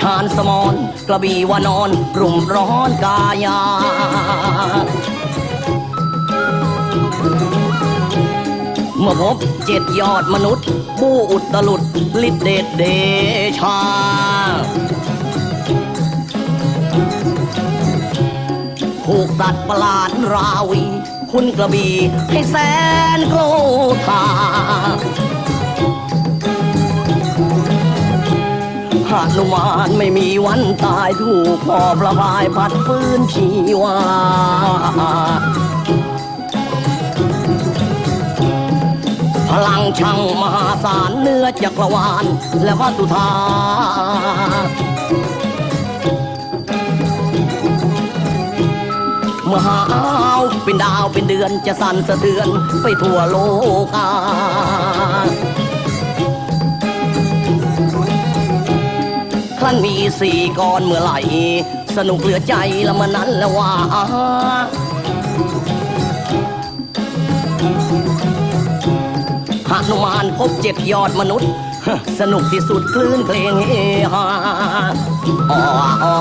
ชาญสมรกระบี่วานอนรุ่มร้อนกายาเมื่อพบเจ็ดยอดมนุษย์ ผู้อุตลุดฤทธิเดชเดชา ผูกสัตว์ประหลาดราวี คุณกระบี่ให้แสนโกรธา หานุมานไม่มีวันตายถูกพอประบายพัดฟื้นชีวาพลังช่างมหาศาลเนื้อจักรวาลและพระสุธาเมื่อหาวเป็นดาวเป็นเดือนจะสั่นสะเทือนไปทั่วโลกาันมีสี่ก้อนเมื่อไหร่ สนุกเหลือใจละมันนั้นละว่าหานุมานพบเจ็ดยอดมนุษย์ สนุกที่สุดคลื่นเพลงเฮฮาอ๋ออ๋อ